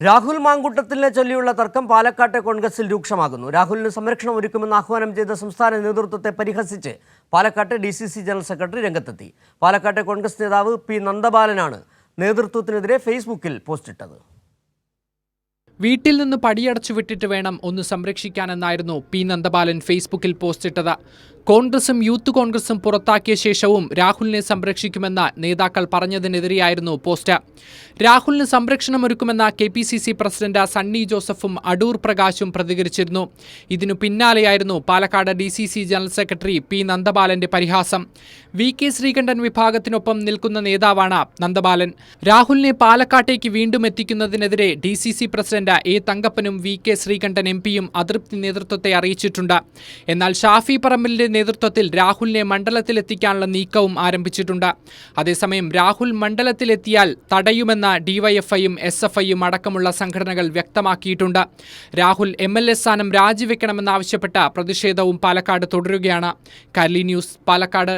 രാഹുൽ മാങ്കൂട്ടത്തിനെ ചൊല്ലിയുള്ള തർക്കം പാലക്കാട്ടെ കോൺഗ്രസിൽ രൂക്ഷമാകുന്നു. രാഹുലിന് സംരക്ഷണം ഒരുക്കുമെന്ന് ആഹ്വാനം ചെയ്ത സംസ്ഥാന നേതൃത്വത്തെ പരിഹസിച്ച് പാലക്കാട്ട് D C C general secretary രംഗത്തെത്തി. പാലക്കാട്ടെ കോൺഗ്രസ് നേതാവ് പി നന്ദബാലനാണ് നേതൃത്വത്തിനെതിരെ ഫേസ്ബുക്കിൽ പോസ്റ്റ് ഇട്ടത് വീട്ടിൽ നിന്ന് പടിയടച്ചു വിട്ടിട്ട് വേണം ഒന്ന് സംരക്ഷിക്കാനെന്നായിരുന്നു പി നന്ദബാലൻ ഫേസ്ബുക്കിൽ പോസ്റ്റിട്ടത്. കോൺഗ്രസും യൂത്ത് കോൺഗ്രസും പുറത്താക്കിയ ശേഷവും രാഹുലിനെ സംരക്ഷിക്കുമെന്ന് നേതാക്കൾ പറഞ്ഞതിനെതിരെയായിരുന്നു പോസ്റ്റ് രാഹുലിന് സംരക്ഷണമൊരുക്കുമെന്ന K P C C president Sunny ജോസഫും അടൂർ പ്രകാശും പ്രതികരിച്ചിരുന്നു. ഇതിനു പിന്നാലെയായിരുന്നു Palakkad D C C general secretary P നന്ദബാലന്റെ പരിഹാസം. വി കെ ശ്രീകണ്ഠൻ വിഭാഗത്തിനൊപ്പം നിൽക്കുന്ന നേതാവാണ് നന്ദബാലൻ. രാഹുലിനെ പാലക്കാട്ടേക്ക് വീണ്ടും എത്തിക്കുന്നതിനെതിരെ D C C president A തങ്കപ്പനും V K Sreekandan M പിയും അതൃപ്തി നേതൃത്വത്തെ അറിയിച്ചിട്ടുണ്ട്. എന്നാൽ ഷാഫി പറമ്പലിന്റെ നേതൃത്വത്തിൽ രാഹുലിനെ മണ്ഡലത്തിലെത്തിക്കാനുള്ള നീക്കവും ആരംഭിച്ചിട്ടുണ്ട്. അതേസമയം രാഹുൽ മണ്ഡലത്തിലെത്തിയാൽ തടയുമെന്ന ഡിവൈഎഫ്ഐയും എസ് എഫ് ഐയും അടക്കമുള്ള സംഘടനകൾ വ്യക്തമാക്കിയിട്ടുണ്ട്. രാഹുൽ എം എൽ എ സ്ഥാനം രാജിവെക്കണമെന്നാവശ്യപ്പെട്ട പ്രതിഷേധവും പാലക്കാട് തുടരുകയാണ്. കർലി ന്യൂസ് പാലക്കാട്.